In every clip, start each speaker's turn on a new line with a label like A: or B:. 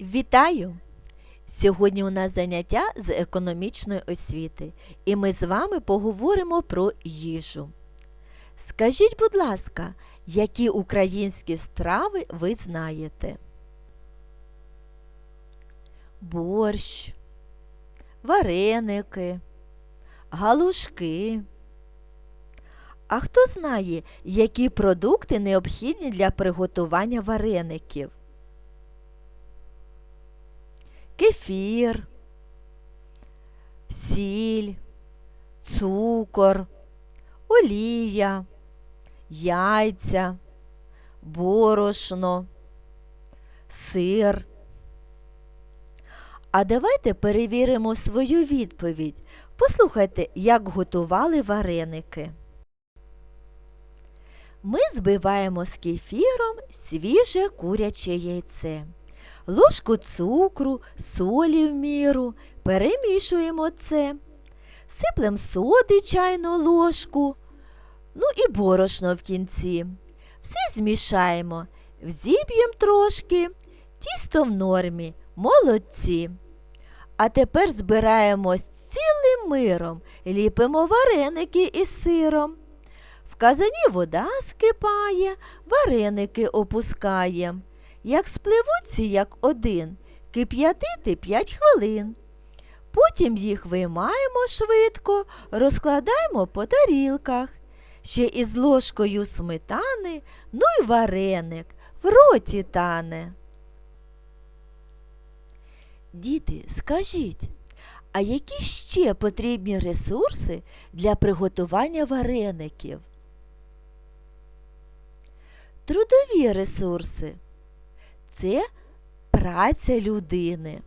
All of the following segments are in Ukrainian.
A: Вітаю! Сьогодні у нас заняття з економічної освіти, і ми з вами поговоримо про їжу. Скажіть, будь ласка, які українські страви ви знаєте? Борщ, вареники, галушки. А хто знає, які продукти необхідні для приготування вареників? Кефір, сіль, цукор, олія, яйця, борошно, сир. А давайте перевіримо свою відповідь. Послухайте, як готували вареники. Ми збиваємо з кефіром свіже куряче яйце ложку цукру, солі в міру, перемішуємо це, сиплем соди чайну ложку, ну і борошно в кінці. Все змішаємо, взіб'ємо трошки, тісто в нормі, молодці. А тепер збираємо з цілим миром, ліпимо вареники із сиром. В казані вода скипає, вареники опускаємо. Як спливуться як один, кип'ятити 5 хвилин. Потім їх виймаємо швидко, розкладаємо по тарілках. Ще із ложкою сметани, ну й вареник в роті тане. Діти, скажіть, а які ще потрібні ресурси для приготування вареників? Трудові ресурси це праця людини.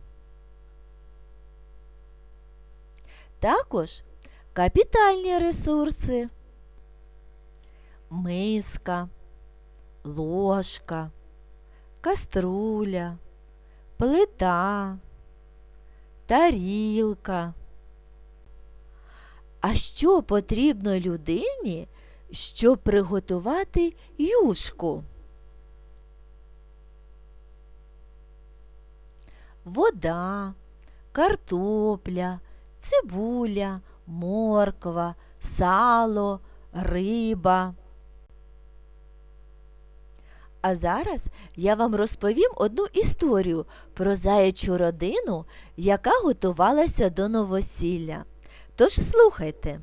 A: Також капітальні ресурси, миска, ложка, каструля, плита, тарілка. А що потрібно людині, щоб приготувати юшку? Вода, картопля, цибуля, морква, сало, риба. А зараз я вам розповім одну історію про заячу родину, яка готувалася до новосілля. Тож слухайте.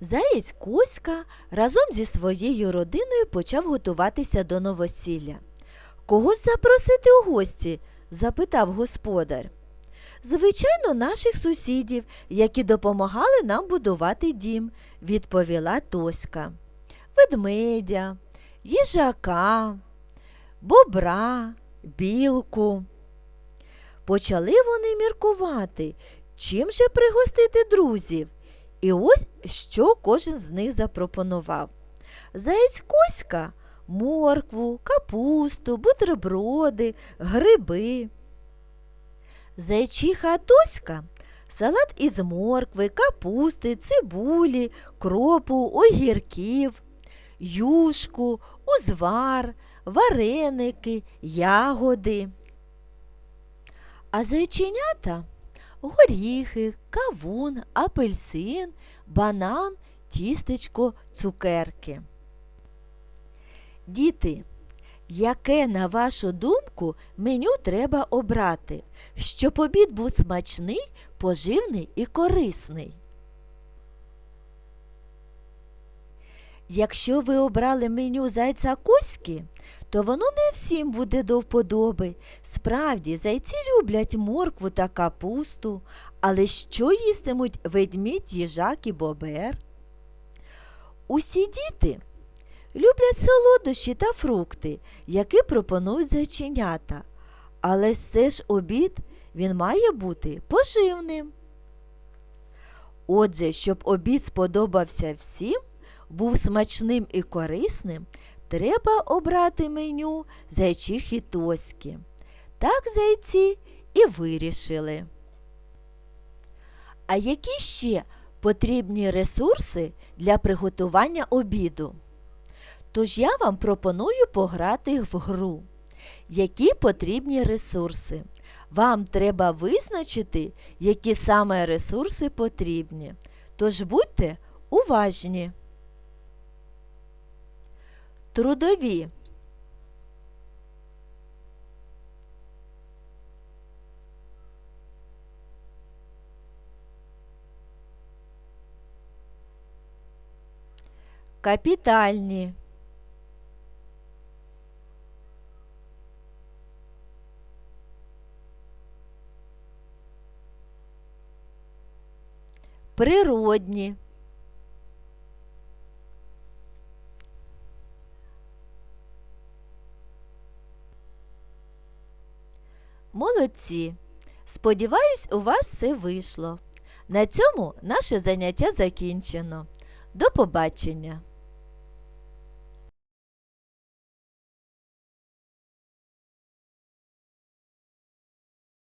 A: Заєць Коська разом зі своєю родиною почав готуватися до новосілля. Когось запросити у гості? запитав господар. Звичайно, наших сусідів, які допомагали нам будувати дім, відповіла Тоська. Ведмедя, їжака, бобра, білку. Почали вони міркувати, чим же пригостити друзів. І ось що кожен з них запропонував. Заєць Коська моркву, капусту, бутерброди, гриби. Зайчиха Тоська салат із моркви, капусти, цибулі, кропу, огірків, юшку, узвар, вареники, ягоди. А зайченята горіхи, кавун, апельсин, банан, тістечко, цукерки. Діти, яке, на вашу думку, меню треба обрати, щоб обід був смачний, поживний і корисний? Якщо ви обрали меню зайця Коськи, то воно не всім буде до вподоби. Справді, зайці люблять моркву та капусту, але що їстимуть ведмідь, їжак і бобер? Усі діти люблять солодощі та фрукти, які пропонують зайченята. Але все ж обід він має бути поживним. Отже, щоб обід сподобався всім, був смачним і корисним, треба обрати меню зайчихи тоськи. Так зайці і вирішили. А які ще потрібні ресурси для приготування обіду? Тож я вам пропоную пограти в гру. Які потрібні ресурси? Вам треба визначити, які саме ресурси потрібні. Тож будьте уважні. Трудові. Капітальні. Природні. Молодці. Сподіваюсь, у вас все вийшло. На цьому наше заняття закінчено. До побачення!